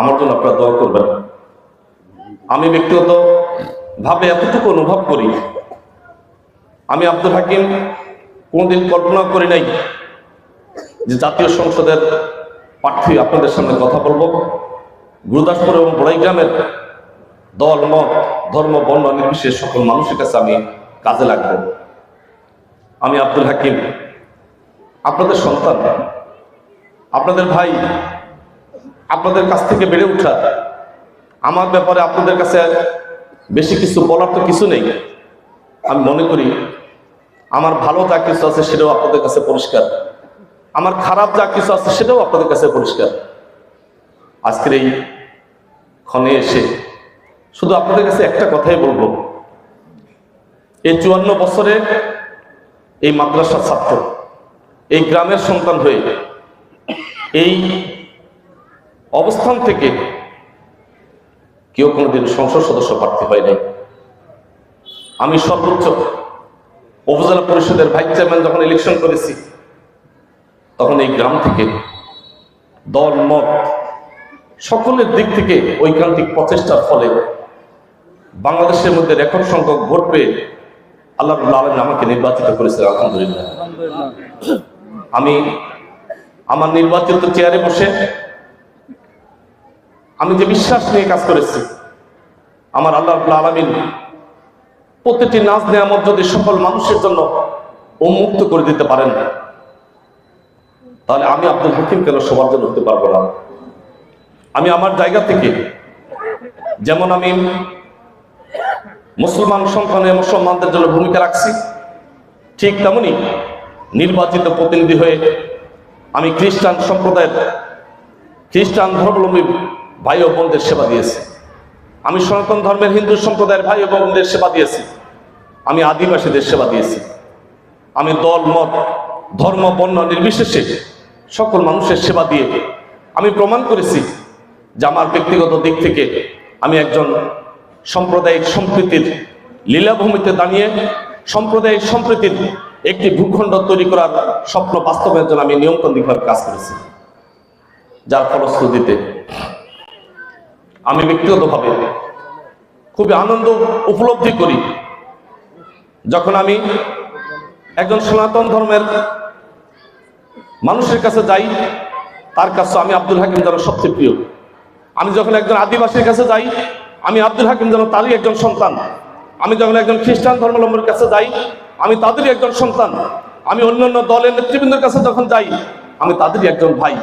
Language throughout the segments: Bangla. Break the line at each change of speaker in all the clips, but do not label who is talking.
আমার জন্য আপনারা দোয়া করবেন। আমি ব্যক্তিগত ভাবে এতটুকু অনুভব করি, আমি আব্দুল হাকিম কোনোদিন কল্পনা করি নাই যে জাতীয় সংসদের প্রার্থী আপনাদের সামনে কথা বলব। গুরুদাসপুর এবং বড়াইগ্রামের দল, মত, ধর্ম, বর্ণ, নির্বিশেষ সকল মানুষের কাছে আমি কাজে লাগবো। আমি আব্দুল হাকিম, আপনাদের সন্তান, আপনাদের ভাই আপনাদের কাছ থেকে বেড়ে ওঠা আমার ব্যাপারে আপনাদের কাছে বেশি কিছু বলার তো কিছু নেই। আমি মনে করি আমার ভালো যা কিছু আছে সেটাও আপনাদের কাছে পরিষ্কার। আমার খারাপ যা কিছু আছে সেটাও আপনাদের কাছে পরিষ্কার। আজকের এই ক্ষণে এসে শুধু আপনাদের কাছে একটা কথাই বলব। এই চুয়ান্ন বছরে এই মাদ্রাসার ছাত্র, এই গ্রামের সন্তান হয়ে এই অবস্থান থেকে কেউ কোনোদিন সংসদ সদস্য প্রার্থী হয় নাই। আমি সর্বোচ্চ উপজেলা পরিষদের ভাইস চেয়ারম্যান যখন ইলেকশন করেছি, তখন এই গ্রাম থেকে দল, মত, সকলের দিক থেকে ঐকান্তিক প্রচেষ্টার ফলে বাংলাদেশের মধ্যে রেকর্ড সংখ্যক ভোট পেয়ে আল্লাহ আলম আমাকে নির্বাচিত করেছে আলহামদুলিল্লাহ। আমি আমার নির্বাচিত চেয়ারে বসে আমি যে বিশ্বাস নিয়ে কাজ করেছি, আমার আল্লাহ আলমিন প্রতিটি নাচ নেয়ামত যদি সকল মানুষের জন্য উন্মুক্ত করে দিতে পারেন, তাহলে আমি আব্দুল হাকিম কেন সবার জন্য হতে পারব না? আমি আমার জায়গা থেকে যেমন আমি মুসলমান সন্তানে মুসলমানদের জন্য ভূমিকা রাখছি, ঠিক তেমনি নির্বাচিত প্রতিনিধি হয়ে আমি খ্রিস্টান সম্প্রদায়ের খ্রিস্টান ধর্মাবলম্বী ভাই ও বোনদের সেবা দিয়েছি। আমি সনাতন ধর্মের হিন্দু সম্প্রদায়ের ভাই ও বোনদের সেবা দিয়েছি। আমি আদিবাসীদের সেবা দিয়েছি। আমি দল, মত, ধর্ম, বর্ণ নির্বিশেষে সকল মানুষের সেবা দিয়ে আমি প্রমাণ করেছি যে আমার ব্যক্তিগত দিক থেকে আমি একজন সাম্প্রদায়িক সম্প্রীতির লীলাভূমিতে দাঁড়িয়ে সাম্প্রদায়িক সম্প্রীতির একটি ভূখণ্ড তৈরি করার স্বপ্ন বাস্তবের জন্য আমি নিয়মতান্ত্রিকভাবে কাজ করেছি। যার ফলশ্রুতিতে আমি ব্যক্তিগতভাবে খুবই আনন্দ উপলব্ধি করি। যখন আমি একজন সনাতন ধর্মের মানুষের কাছে যাই, তার কাছে আমি আব্দুল হাকিম যেন সবচেয়ে প্রিয়। আমি যখন একজন আদিবাসীর কাছে যাই, আমি আব্দুল হাকিম যেন তারই একজন সন্তান। আমি যখন একজন খ্রিস্টান ধর্মাবলম্বীর কাছে যাই, আমি তাদেরই একজন সন্তান। আমি অন্যান্য দলের নেতৃবৃন্দের কাছে যখন যাই, আমি তাদেরই একজন ভাই।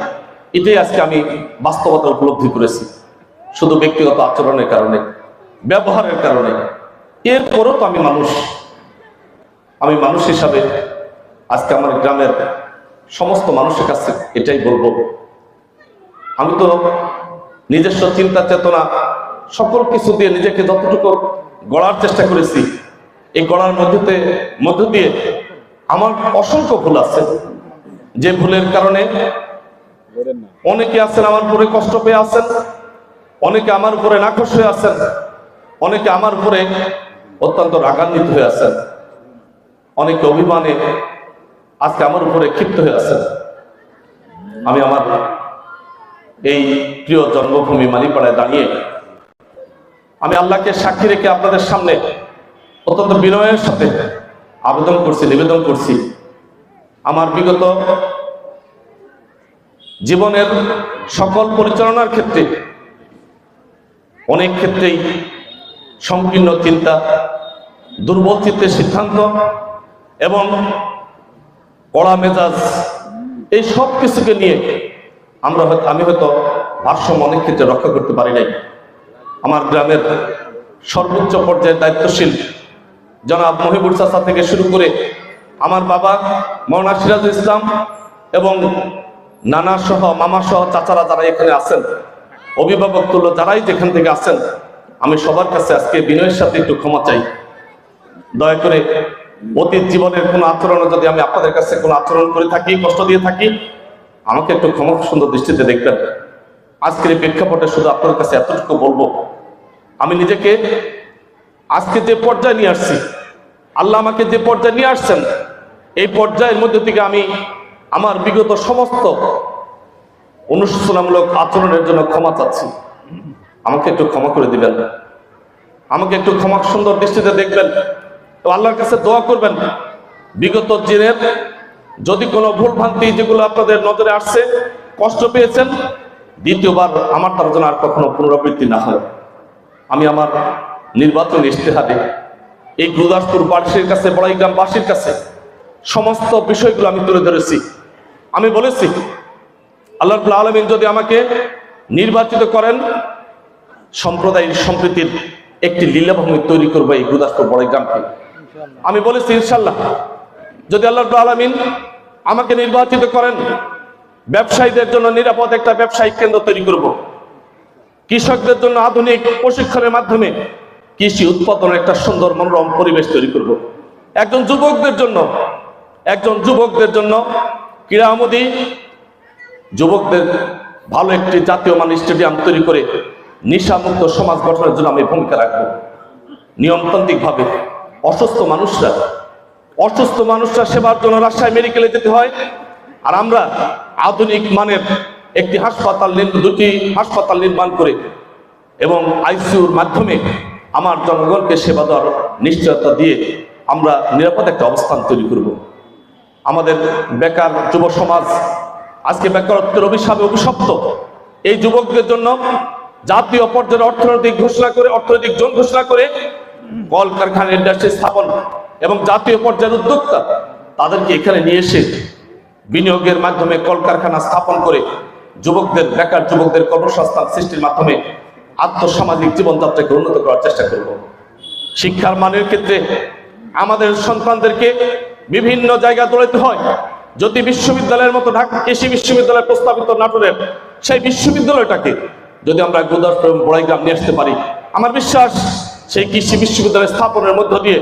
এটাই আজকে আমি বাস্তবতা উপলব্ধি করেছি। শুধু ব্যক্তিগত আচরণের কারণে, ব্যবহারের কারণে। এরপরও তো আমি মানুষ। আমি মানুষ হিসাবে আজকে আমার গ্রামের সমস্ত মানুষের কাছে এটাই বলব। আমি তো নিজস্ব চিন্তা, চেতনা, সকল কিছু দিয়ে নিজেকে যতটুকু গড়ার চেষ্টা করেছি, এই গড়ার মধ্যে মধ্য দিয়ে আমার অসংখ্য ভুল আছে। যে ভুলের কারণে অনেকে আছেন, আমার উপরে কষ্ট পেয়ে আছেন। অনেকে আমার উপরে নাকশ হয়ে আছেন, অনেকে আমার উপরে অত্যন্ত রাগান্বিত হয়ে আছেন, অনেকে অভিমানে আজকে আমার উপরে ক্ষিপ্ত হয়ে আছেন। আমি আমার এই প্রিয় জন্মভূমি মালিপাড়ায় দাঁড়িয়ে আমি আল্লাহকে সাক্ষী রেখে আপনাদের সামনে অত্যন্ত বিনয়ের সাথে আবেদন করছি, নিবেদন করছি। আমার বিগত জীবনের সকল পরিচালনার ক্ষেত্রে অনেক ক্ষেত্রেই সংকীর্ণ চিন্তা দুর্বল চিত্তের সিদ্ধান্ত এবং কড়া মেজাজ, এই সব কিছুকে নিয়ে আমরা আমি হয়তো ভারসাম্য অনেক ক্ষেত্রে রক্ষা করতে পারি নাই। আমার গ্রামের সর্বোচ্চ পর্যায়ে দায়িত্বশীল জনাব মহিবুর চাষা থেকে শুরু করে আমার বাবা মৌলানা সিরাজুল ইসলাম এবং নানা সহ, মামা সহ চাচারা যারা এখানে আছেন অভিভাবক তুল্য যারাই যেখান থেকে আছেন, আমি সবার কাছে আজকে বিনয়ের সাথে একটু ক্ষমা চাই। দয়া করে অতীত জীবনের কোনো আচরণে, যদি আমি আপনাদের কাছে কোনো আচরণ করে থাকি, কষ্ট দিয়ে থাকি, আমাকে একটু ক্ষমা সুন্দর দৃষ্টিতে দেখবেন। আজকের এই প্রেক্ষাপটে শুধু আপনার কাছে এতটুকু বলব। আমি নিজেকে আজকে যে পর্যায়ে নিয়ে আসছি, আল্লাহ আমাকে যে পর্যায়ে নিয়ে আসছেন, এই পর্যায়ের মধ্যে থেকে আমি আমার বিগত সমস্ত অনুশোচনামূলক আচরণের জন্য ক্ষমা চাচ্ছি। আমাকে একটু ক্ষমা করে দিবেন। আমাকে একটু ক্ষমা, সুন্দর দৃষ্টিতে দেখবেন। তো আল্লাহর কাছে দোয়া করবেন। বিগত দিনের যদি কোনো ভুল ভ্রান্তি যেগুলো আপনাদের নজরে আসছে, কষ্ট পেয়েছেন, দ্বিতীয়বার আমার তার জন্য আর কখনো পুনরাবৃত্তি না হয়। আমি আমার নির্বাচন ইশতেহারে এই গুরুদাসপুর বাসীর কাছে, বড়াইগ্রামবাসীর কাছে সমস্ত বিষয়গুলো আমি তুলে ধরেছি। আমি বলেছি আল্লাহ আলমিন যদি আমাকে নির্বাচিত করেন, সম্প্রদায়ের সম্প্রীতির একটি লীলাভূমি তৈরি করব এই গুরুদাসপুর গ্রামকে আমি বলেছি ইনশাল্লাহ যদি আল্লাহ আলমিন আমাকে নির্বাচিত করেন, ব্যবসায়ীদের জন্য নিরাপদ একটা ব্যবসায়িক কেন্দ্র তৈরি করব। কৃষকদের জন্য আধুনিক প্রশিক্ষণের মাধ্যমে কৃষি উৎপাদনের একটা সুন্দর মনোরম পরিবেশ তৈরি করব। একজন যুবকদের জন্য, একজন যুবকদের জন্য ক্রীড়ামোদী যুবকদের ভালো একটি জাতীয় মান স্টেডিয়াম তৈরি করে নেশামুক্ত সমাজ গঠনের জন্য আমি ভূমিকা রাখব। নিয়মতান্ত্রিকভাবে অসুস্থ মানুষরা অসুস্থ মানুষরা সেবার জন্য রাজশাহী মেডিকেলে যেতে হয়। আর আমরা আধুনিক মানের একটি হাসপাতাল দুটি হাসপাতাল নির্মাণ করে এবং আইসিউর মাধ্যমে আমার জনগণকে সেবা দেওয়ার নিশ্চয়তা দিয়ে আমরা নিরাপদ একটা অবস্থান তৈরি করব। আমাদের বেকার যুব সমাজ আজকে বেকারত্বের অভিশাপে অভিশপ্ত এই যুবকদের জন্য জাতীয় পর্যায়ে অর্থনৈতিক ঘোষণা করে, অর্থনৈতিক জোন ঘোষণা করে কলকারখানা ইন্ডাস্ট্রি স্থাপন এবং জাতীয় পর্যায়ের উদ্যোক্তা তাদেরকে এখানে নিয়ে এসে বিনিয়োগের মাধ্যমে কলকারখানা স্থাপন করে যুবকদের, বেকার যুবকদের কর্মসংস্থান সৃষ্টির মাধ্যমে আত্মসামাজিক জীবনযাত্রাকে উন্নত করার চেষ্টা করব। শিক্ষার মানের ক্ষেত্রে আমাদের সন্তানদেরকে বিভিন্ন জায়গা দৌড়াতে হয়। যদি বিশ্ববিদ্যালয়ের মতো ঢাকা কৃষি বিশ্ববিদ্যালয় প্রস্তাবিত নাটোরের সেই বিশ্ববিদ্যালয়টাকে যদি আমরা গুরুদাসপুর বড়াইগ্রাম নিয়ে আসতে পারি, আমার বিশ্বাস সেই কৃষি বিশ্ববিদ্যালয় স্থাপনের মধ্য দিয়ে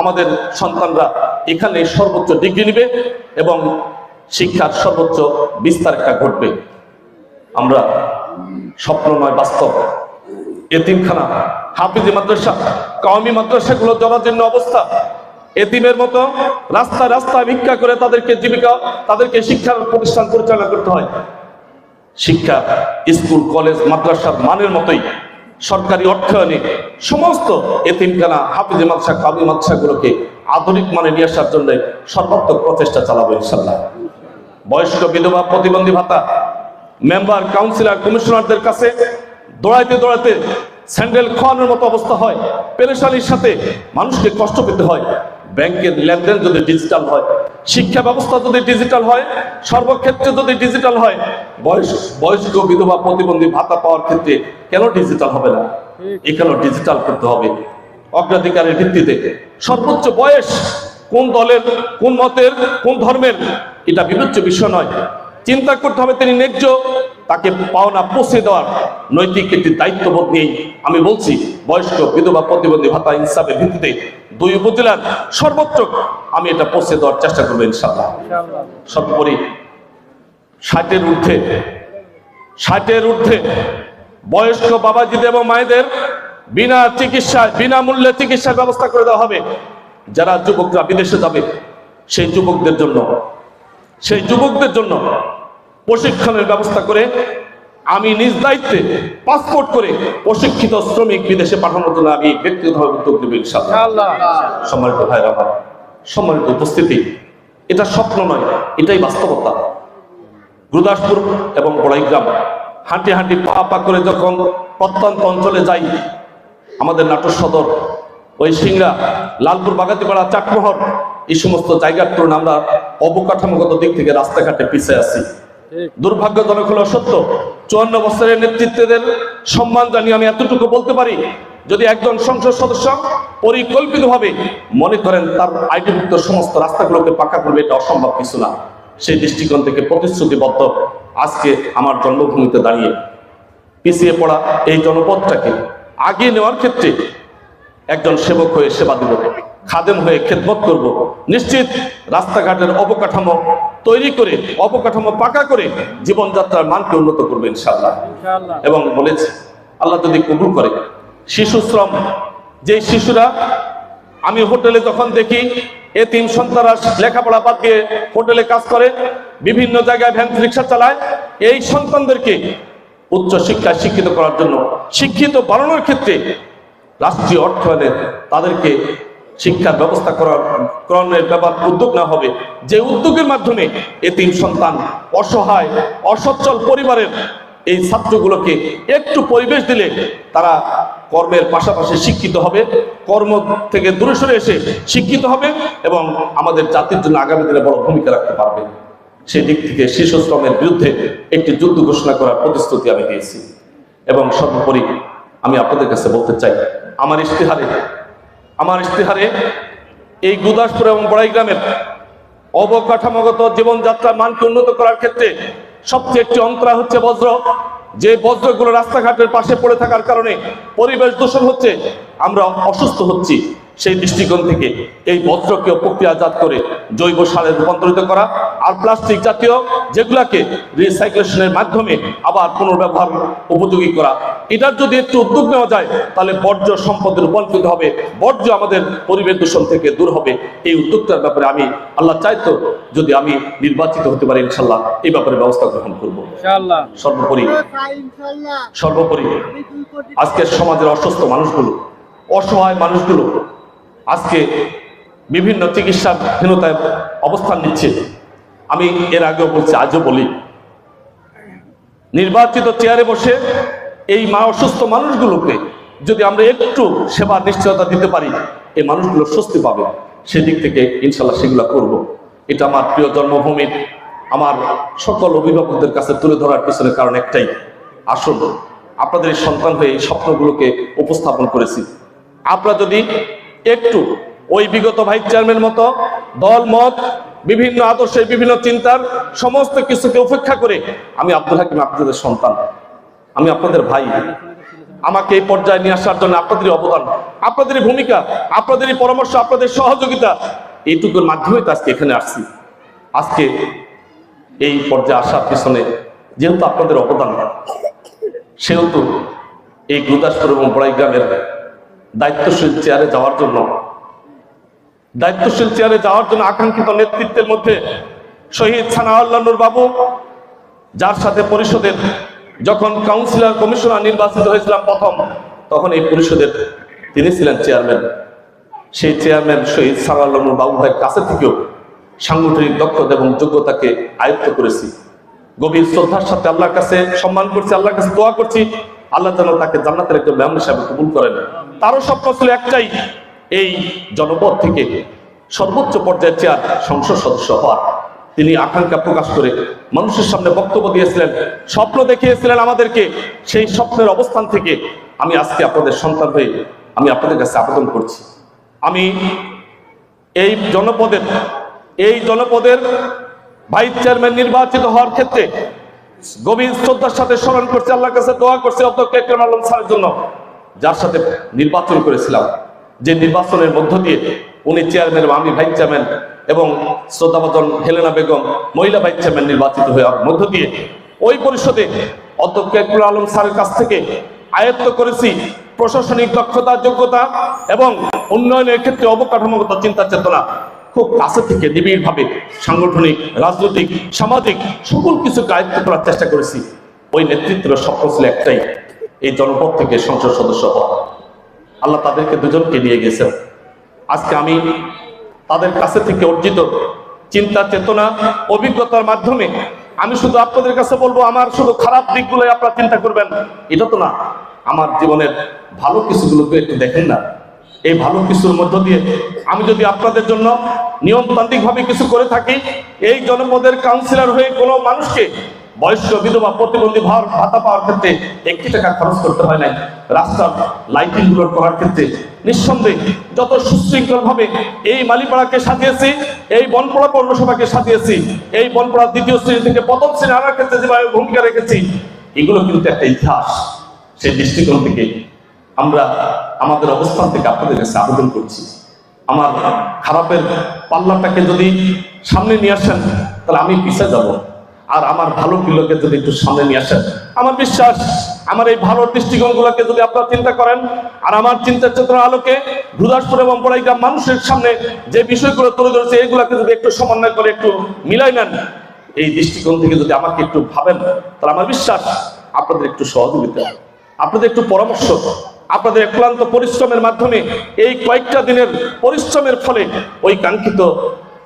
আমাদের সন্তানরা এখানে সর্বোচ্চ ডিগ্রি নেবে এবং শিক্ষার সর্বোচ্চ বিস্তার একটা ঘটবে। আমরা স্বপ্নময় বাস্তব এতিমখানা, হাফিজি মাদ্রাসা, কওমি মাদ্রাসাগুলো জরাজীর্ণ অবস্থা এতিমের মতো রাস্তায় রাস্তা ভিক্ষা করে তাদেরকে জীবিকা, তাদেরকে শিক্ষার প্রতিষ্ঠান পরিচালনা করতে হয়। শিক্ষা, স্কুল, কলেজ, মাদ্রাসার মানের মতোই। সরকারি অর্থায়নে সমস্ত এতিমখানা হাফিজি মাদ্রাসা, কাবি মাদ্রাসাগুলোকে আধুনিক মানে নিয়ে আসার জন্য সর্বাত্মক প্রচেষ্টা চালাবো ইনশাল্লাহ বয়স্ক বিধবা, প্রতিবন্ধী ভাতা, মেম্বার, কাউন্সিলর, কমিশনারদের কাছে দৌড়াইতে দৌড়াইতে স্যান্ডেল খোয়ানোর মতো অবস্থা হয়। পেরেশানির সাথে মানুষকে কষ্ট পেতে হয়। ব্যাংকের লেনদেন যদি ডিজিটাল হয় শিক্ষা ব্যবস্থা যদি ডিজিটাল হয় সর্বক্ষেত্রে যদি ডিজিটাল হয় বয়স বয়স্ক বিধবা প্রতিবন্ধী ভাতা পাওয়ার ক্ষেত্রে কেন ডিজিটাল হবে না? এখানেও ডিজিটাল করতে হবে। অগ্রাধিকারের ভিত্তিতে সর্বোচ্চ বয়স কোন দলের কোন মতের কোন ধর্মের এটা বিবেচ্য বিষয় নয়। চিন্তা করতে হবে তিনি ন্যায্য। তাকে পাওনা পৌঁছে দেওয়ার নৈতিক একটি দায়িত্ববোধ নিয়েই আমি বলছি, বয়স্ক বিধবা প্রতিবন্ধী ভাতা ইনসাফের ভিত্তিতে দুই উপজেলার সর্বোচ্চ আমি এটা পৌঁছে দেওয়ার চেষ্টা করব ইনশাল্লাহ সর্বোপরি ষাটের ঊর্ধ্বে ষাটের ঊর্ধ্বে বয়স্ক বাবাজিদের এবং মায়েদের বিনা চিকিৎসায়, বিনামূল্যে চিকিৎসার ব্যবস্থা করে দেওয়া হবে। যারা যুবকরা বিদেশে যাবে, সেই যুবকদের জন্য সেই যুবকদের জন্য প্রশিক্ষণের ব্যবস্থা করে আমি নিজ দায়িত্বে পাসপোর্ট করে প্রশিক্ষিত শ্রমিক বিদেশে পাঠানোর জন্য আমি ব্যক্তিগতভাবে উদ্যোগ নেব সম্মানিত ভাইরা আমার সম্মানিত উপস্থিতি এটা স্বপ্ন নয় এটাই বাস্তবতা। গুরুদাসপুর এবং বড়াইগ্রাম হাঁটি হাঁটি পা পা করে যখন প্রত্যন্ত অঞ্চলে যাই আমাদের নাটোর সদর ওই সিংড়া লালপুর বাগাতিপাড়া চাটমোহর এই সমস্ত জায়গার তুলনায় আমরা অবকাঠামোগত দিক থেকে রাস্তাঘাটে পিছিয়ে আছি। দুর্ভাগ্যজনক হলো সত্য চুয়ান্ন বছরের নেতৃত্বদের সম্মান জানিয়ে আমি এতটুকু বলতে পারি যদি একজন সংসদ সদস্য পরিকল্পিতভাবে মনে করেন তার আইডিভুক্ত সমস্ত রাস্তাগুলোকে পাকা করবে এটা অসম্ভব কিছু না। সেই দৃষ্টিকোণ থেকে প্রতিশ্রুতিবদ্ধ আজকে আমার জন্মভূমিতে দাঁড়িয়ে পিছিয়ে পড়া এই জনপদটাকে আগিয়ে নেওয়ার ক্ষেত্রে একজন সেবক হয়ে সেবা দিব খাদেম হয়ে খেদমত করব। নিশ্চিত রাস্তাঘাটের অবকাঠামো তৈরি করে অবকাঠামো পাকা করে জীবনযাত্রার মানকে উন্নত করবে ইনশাআল্লাহ। এবং বলেছে আল্লাহ যদি কবুল করে। শিশু শ্রম যে শিশুরা আমি হোটেলে যখন দেখি এ তিন সন্তানরা লেখাপড়া বাদ দিয়ে হোটেলে কাজ করে বিভিন্ন জায়গায় ভ্যান রিক্সা চালায় এই সন্তানদেরকে উচ্চ শিক্ষায় শিক্ষিত করার জন্য শিক্ষিত বাড়ানোর ক্ষেত্রে রাষ্ট্রীয় অর্থায়নে তাদেরকে শিক্ষার ব্যবস্থা করার করণের ব্যাপার উদ্যোগ না হবে। যে উদ্যোগের মাধ্যমে এতিম সন্তান অসহায়, অসচ্ছল পরিবারের এই ছাত্রগুলোকে একটু পরিবেশ দিলে তারা কর্মের পাশাপাশি শিক্ষিত হবে, কর্ম থেকে দূরে সরে এসে শিক্ষিত হবে এবং আমাদের জাতির জন্য আগামী দিনে বড় ভূমিকা রাখতে পারবে। সেই দিক থেকে শিশু শ্রমের বিরুদ্ধে একটি যুদ্ধ ঘোষণা করার প্রতিশ্রুতি আমি দিয়েছি। এবং সর্বোপরি আমি আপনাদের কাছে বলতে চাই, আমার ইশতেহারে আমার ইশতেহারে এই গুদাসপুর এবং বড়াই গ্রামের অবকাঠামোগত জীবনযাত্রার মানকে উন্নত করার ক্ষেত্রে সবচেয়ে একটি অন্তরা হচ্ছে বজ্র। যে বজ্রগুলো রাস্তাঘাটের পাশে পড়ে থাকার কারণে পরিবেশ দূষণ হচ্ছে, আমরা অসুস্থ হচ্ছি। সেই দৃষ্টিকোণ থেকে এই বজ্রকে প্রক্রিয়াজাত করে জৈব সারে রূপান্তরিত করা আর প্লাস্টিক জাতীয় যেগুলাকে রিসাইক্লেশনের মাধ্যমে আবার পুনর্ব্যবহার উপযোগী করা। এটার যদি একটু উদ্যোগ নেওয়া যায় তাহলে বর্জ্য সম্পদে রূপান্তরিত হবে বর্জ্য আমাদের পরিবেশ দূষণ থেকে দূর হবে। এই উদ্যোগটার ব্যাপারে আমি আল্লাহ চাইতো যদি আমি নির্বাচিত হতে পারি ইনশাল্লাহ এই ব্যাপারে ব্যবস্থা গ্রহণ করব। সর্বোপরি সর্বোপরি। আজকের সমাজের অসুস্থ মানুষগুলো অসহায় মানুষগুলো আজকে বিভিন্ন চিকিৎসাহীনতায় অবস্থান নিচ্ছে। আমি এর আগেও বলছি, আজও বলি, নির্বাচিত চেয়ারে বসে এই মা অসুস্থ মানুষগুলোকে যদি আমরা একটু সেবার নিশ্চয়তা দিতে পারি, এই মানুষগুলো স্বস্তি পাবে। সেদিক থেকে ইনশাল্লাহ সেগুলো করব। এটা আমার প্রিয় জন্মভূমির, আমার সকল অভিভাবকদের কাছে তুলে ধরার পিছনে কারণ একটাই। আসল আপনাদের সন্তান হয়ে এই স্বপ্নগুলোকে উপস্থাপন করেছি। আপনারা যদি একটু ওই বিগত ভাইস চেয়ারম্যান মতো দল, মত, বিভিন্ন আদর্শের বিভিন্ন চিন্তার সমস্ত কিছুকে উপেক্ষা করে আমি আব্দুল হাকিম আপনাদের সন্তান। আমি আপনাদের ভাই। আমাকে এই পর্যায়ে নিয়ে আসার জন্য আপনাদেরই অবদান, আপনাদেরই ভূমিকা, আপনাদেরই পরামর্শ, আপনাদের সহযোগিতা, এইটুকুর মাধ্যমে তো আজকে এখানে আসছি। আজকে এই পর্যায়ে আসার পিছনে যেহেতু আপনাদের অবদান, সেহেতু এই গুরুদাসপুর এবং বড়াই গ্রামের দায়িত্বশীল চেয়ারে যাওয়ার জন্য। দায়িত্বশীল চেয়ারে যাওয়ার জন্য আকাঙ্ক্ষিত নেতৃত্বের মধ্যে শহীদ সানাউল্লাহ বাবু, যার সাথে পরিষদের যখন কাউন্সিলর কমিশনার নির্বাচিত হয়েছিলাম প্রথম, তখন এই পরিষদের তিনি ছিলেন চেয়ারম্যান সেই চেয়ারম্যান শহীদ সানাউল্লাহ বাবু ভাইয়ের কাছে থেকেও সাংগঠনিক দক্ষতা এবং যোগ্যতাকে আয়ত্ত করেছি। গভীর শ্রদ্ধার সাথে আল্লাহর কাছে সম্মান করছি, আল্লাহর কাছে দোয়া করছি। আল্লাহ যেন তাকে জান্নাতের একটা ব্যায়াম হিসাবে কবুল করেন। তারও স্বপ্ন ছিল একটাই, এই জনপদ থেকে সর্বোচ্চ পর্যায়ের চেয়ার সংসদ সদস্য হওয়ার। তিনি আকাঙ্ক্ষা প্রকাশ করে মানুষের সামনে বক্তব্য দিয়েছিলেন, স্বপ্ন দেখিয়েছিলেন আমাদেরকে সেই স্বপ্নের অবস্থান থেকে। আমি আজকে আপনাদের সন্তান হয়ে আমি আপনাদের কাছে আবেদন করছি। আমি এই জনপদের এই জনপদের ভাইস চেয়ারম্যান নির্বাচিত হওয়ার ক্ষেত্রে গভীর শ্রদ্ধার সাথে স্মরণ করছে, আল্লাহর কাছে দোয়া করছে অধ্যক্ষ আলম স্যারের জন্য। যার সাথে নির্বাচন করেছিলাম। যে নির্বাচনের মধ্য দিয়ে উনি চেয়ারম্যান আমি ভাইস চেয়ারম্যান এবং শ্রদ্ধাভাজন হেলেনা বেগম মহিলা ভাইস চেয়ারম্যান নির্বাচিত হওয়ার মধ্য দিয়ে ওই পরিষদে অধ্যক্ষ একরাম আলম স্যারের কাছ থেকে আয়ত্ত করেছি প্রশাসনিক দক্ষতা, যোগ্যতা এবং উন্নয়নের ক্ষেত্রে অবকাঠামোগত চিন্তা চেতনা খুব কাছে থেকে নিবিড়ভাবে সাংগঠনিক, রাজনৈতিক, সামাজিক সকল কিছুকে আয়ত্ত করার চেষ্টা করেছি। ওই নেতৃত্বের স্বপ্ন ছিল একটাই এই জনপদ থেকে সংসদ সদস্য হওয়া। আল্লাহ তাদেরকে দুজনকে নিয়ে গেছেন। আজকে আমি তাদের কাছে থেকে অর্জিত চিন্তা, চেতনা, অভিজ্ঞতার মাধ্যমে আমি শুধু আপনাদের কাছে বলব, আমার শুধু খারাপ দিকগুলোই আপনারা চিন্তা করবেন। এটা তো না, আমার জীবনের ভালো কিছুগুলোকে একটু দেখেন না। এই ভালো কিছুর মধ্য দিয়ে আমি যদি আপনাদের জন্য নিয়মতান্ত্রিক ভাবে কিছু করে থাকি, এই জনপদের কাউন্সিলর হয়ে কোনো মানুষকে বয়স্ক বিধবা প্রতিবন্ধী ভার ভাতা পাওয়ার ক্ষেত্রে একটি টাকা খরচ করতে হয় নাই। রাস্তার লাইটিংগুলোর করার ক্ষেত্রে নিঃসন্দেহে যত সুশৃঙ্খল ভাবে এই মালিপাড়াকে সাজিয়েছি, এই বনপাড়া পৌরসভাকে সাজিয়েছি, এই বনপাড়া দ্বিতীয় শ্রেণি থেকে প্রথম শ্রেণি আনার ক্ষেত্রে যেভাবে ভূমিকা রেখেছি, এগুলো কিন্তু একটা ইতিহাস। সেই দৃষ্টিকোণ থেকে আমরা আমাদের অবস্থান থেকে আপনাদের কাছে আবেদন করছি। আমার খারাপের পাল্লাটাকে যদি সামনে নিয়ে আসেন, তাহলে আমি পিছিয়ে যাব। আর আমার ভালো গুলোকে যদি একটু সামনে নিয়ে আসেন। আমার বিশ্বাস, আমার এই ভালো দৃষ্টিকোণগুলোকে যদি আপনারা চিন্তা করেন, আর আমার চিন্তা চেতনার আলোকে গুরুদাসপুর এবং বড়াইগ্রাম মানুষের সামনে যে বিষয়গুলো তুলে ধরেছে, এগুলাকে যদি একটু সমন্বয় করে একটু মিলাই নেন, এই দৃষ্টিকোণ থেকে যদি আমাকে একটু ভাবেন, তাহলে আমার বিশ্বাস আপনাদের একটু সহযোগিতা আপনাদের একটু পরামর্শ, আপনাদের ক্লান্ত পরিশ্রমের মাধ্যমে এই কয়েকটা দিনের পরিশ্রমের ফলে ওই কাঙ্ক্ষিত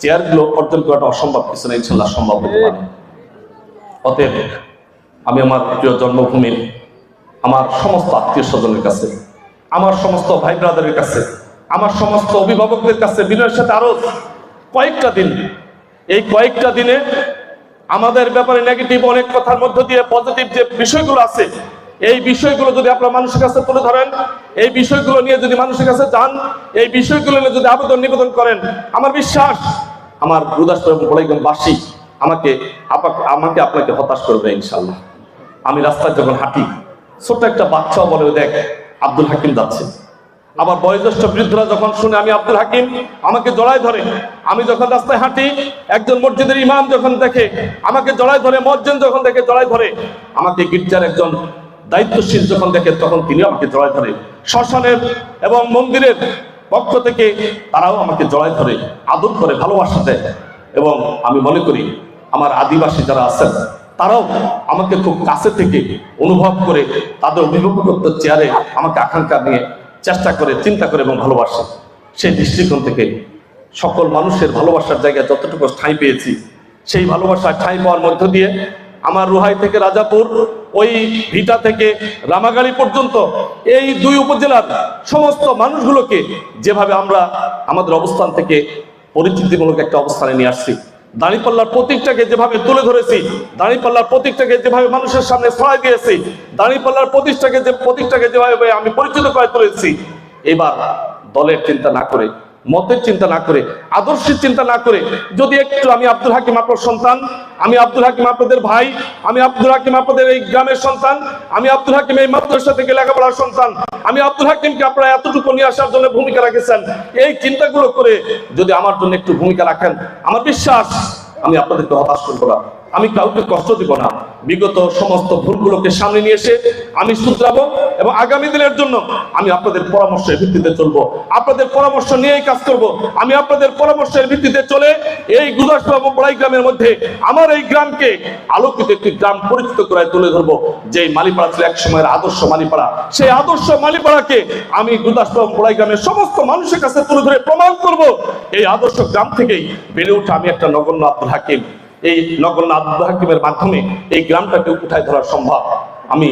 চেয়ারগুলো অর্জন করাটা অসম্ভব কিছু না ইনশাল্লাহ সম্ভব হতে পারে। অতএব আমি আমার প্রিয় জন্মভূমির আমার সমস্ত আত্মীয় স্বজনের কাছে, আমার সমস্ত ভাই ব্রাদারের কাছে, আমার সমস্ত অভিভাবকদের কাছে বিনয়ের সাথে আরও কয়েকটা দিন, এই কয়েকটা দিনে আমাদের ব্যাপারে নেগেটিভ অনেক কথার মধ্য দিয়ে পজিটিভ যে বিষয়গুলো আছে, এই বিষয়গুলো যদি আপনার মানুষের কাছে তুলে ধরেন, এই বিষয়গুলো নিয়ে যদি মানুষের কাছে যান, এই বিষয়গুলো নিয়ে যদি আবেদন নিবেদন করেন, আমার বিশ্বাস, আমার এবং বড়াইগঞ্জবাসী আমাকে আমাকে আপনাকে হতাশ করবে ইনশাল্লাহ আমি রাস্তায় যখন হাঁটি, ছোট্ট একটা বাচ্চাও বলে, দেখ, আব্দুল হাকিম যাচ্ছে। আবার বয়োজ্যেষ্ঠ বৃদ্ধরা যখন শুনে, আমি আব্দুল হাকিম, আমাকে জড়ায় ধরে। আমি যখন রাস্তায় হাঁটি, একজন মসজিদের ইমাম যখন দেখে, আমাকে জড়ায় ধরে, মসজিদ যখন দেখে, জড়ায় ধরে। আমাকে গির্জার একজন দায়িত্বশীল যখন দেখে, তখন তিনি আমাকে জড়ায় ধরে। শ্মশানের এবং মন্দিরের পক্ষ থেকে তারাও আমাকে জড়ায় ধরে, আদর করে, ভালোবাসা দেয়। এবং আমি মনে করি আমার আদিবাসী যারা আছেন, তারাও আমাকে খুব কাছে থেকে অনুভব করে তাদের অভিভাবকত্ব চেয়ারে আমাকে আকাঙ্ক্ষা নিয়ে চেষ্টা করে, চিন্তা করে এবং ভালোবাসে। সেই দৃষ্টিকোণ থেকে সকল মানুষের ভালোবাসার জায়গায় যতটুকু ঠাঁই পেয়েছি, সেই ভালোবাসার ঠাঁই পাওয়ার মধ্য দিয়ে আমার রুহাই থেকে রাজাপুর, ওই ভিটা থেকে রামাগাড়ি পর্যন্ত এই দুই উপজেলার সমস্ত মানুষগুলোকে যেভাবে আমরা আমাদের অবস্থান থেকে পরিচিতিমূলক একটা অবস্থানে নিয়ে আসছি। দাঁড়িপাল্লার প্রতীকটাকে যেভাবে তুলে ধরেছি, দাঁড়িপাল্লার প্রতীকটাকে যেভাবে মানুষের সামনে ছড়াই দিয়েছি, দাঁড়িপাল্লার প্রতীকটাকে যে প্রতীকটাকে যেভাবে আমি পরিচিত করে তুলেছি, এবার দলের চিন্তা না করে মতের চিন্তা না করে, আদর্শের চিন্তা না করে, যদি একটু আমি আব্দুল হাকিম আপনার সন্তান, আমি আব্দুল হাকিম আপনাদের ভাই, আমি আব্দুল হাকিম আপনাদের এই গ্রামের সন্তান, আমি আব্দুল হাকিম এই মাদ্রাসা থেকে লেখাপড়ার সন্তান, আমি আব্দুল হাকিমকে আপনারা এতটুকু নিয়ে আসার জন্য ভূমিকা রাখেছেন, এই চিন্তাগুলো করে যদি আমার জন্য একটু ভূমিকা রাখেন, আমার বিশ্বাস, আমি আপনাদেরকে হতাশ করব না, আমি কাউকে কষ্ট দিব না। বিগত সমস্ত ভুলগুলোকে সামনে নিয়ে এসে আমি শুধরাবো এবং আগামী দিনের জন্য আমি আপনাদের পরামর্শের ভিত্তিতে চলবো। আপনাদের পরামর্শ নিয়েই কাজ করব। আমি আপনাদের পরামর্শের ভিত্তিতে চলে এই গুদাসপুর এবং বড়াই গ্রামের মধ্যে আমার এই গ্রামকে আলোকিত একটি গ্রাম পরিচিত করে তুলে ধরবো। যে মালিপাড়া ছিল এক সময়ের আদর্শ মালিপাড়া। সেই আদর্শ মালিপাড়াকে আমি গুদাসপুর এবং বড়াই গ্রামের সমস্ত মানুষের কাছে তুলে ধরে প্রমাণ করব। এই আদর্শ গ্রাম থেকেই বেড়ে উঠে আমি একটা নগণ্য আব্দুল হাকিম। এই নগর আব্দুল হাকিমের মাধ্যমে এই গ্রামটাকে উঠায় ধরা সম্ভব। আমি